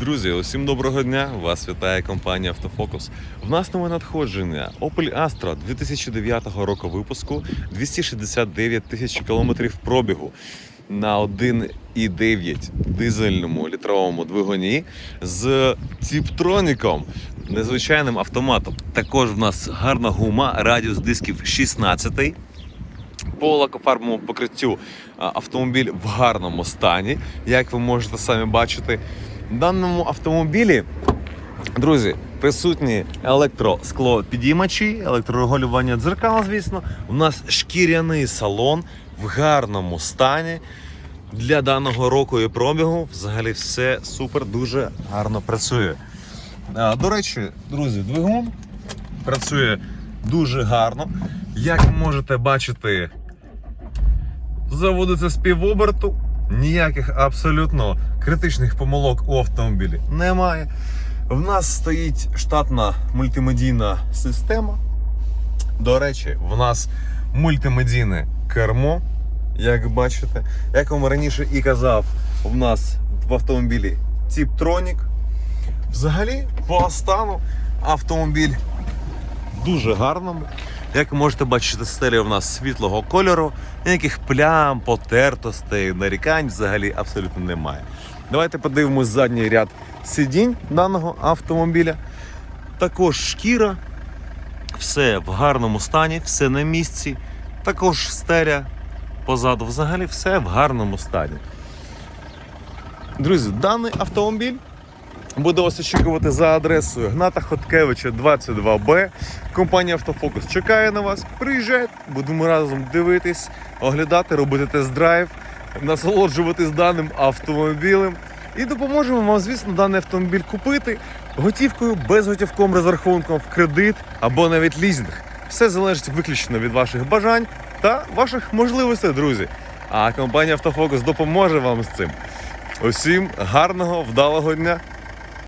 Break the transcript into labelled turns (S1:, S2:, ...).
S1: Друзі, усім доброго дня! Вас вітає компанія Автофокус. В нас нове надходження Opel Astra 2009 року випуску 269 тисяч кілометрів пробігу на 1,9 дизельному літровому двигуні з тіптроніком, незвичайним автоматом. Також в нас гарна гума, радіус дисків 16 по лакофарбовому покриттю автомобіль в гарному стані, як ви можете самі бачити. Даному автомобілі, друзі, присутні електросклопідіймачі, електрорегулювання дзеркала, звісно. У нас шкіряний салон в гарному стані. Для даного року і пробігу взагалі все супер, дуже гарно працює. До речі, друзі, двигун працює дуже гарно. Як можете бачити, заводиться з півоберту, ніяких абсолютно критичних помилок у автомобілі немає. В нас стоїть штатна мультимедійна система. До речі, в нас мультимедійне кермо, як бачите. Як вам раніше і казав, в нас в автомобілі Tiptronic. Взагалі, по стану автомобіль дуже гарному. Як ви можете бачити, стеля в нас світлого кольору, ніяких плям, потертостей, нарікань взагалі абсолютно немає. Давайте подивимось задній ряд сидінь даного автомобіля. Також шкіра, все в гарному стані, все на місці. Також стеля позаду, взагалі все в гарному стані. Друзі, даний автомобіль буде вас очікувати за адресою Гната Хоткевича 22Б. Компанія Автофокус чекає на вас. Приїжджайте, будемо разом дивитись, оглядати, робити тест-драйв, насолоджуватись даним автомобілем. І допоможемо вам, звісно, даний автомобіль купити готівкою, безготівковим розрахунком в кредит або навіть лізинг. Все залежить виключно від ваших бажань та ваших можливостей, друзі. А компанія Автофокус допоможе вам з цим. Усім гарного, вдалого дня!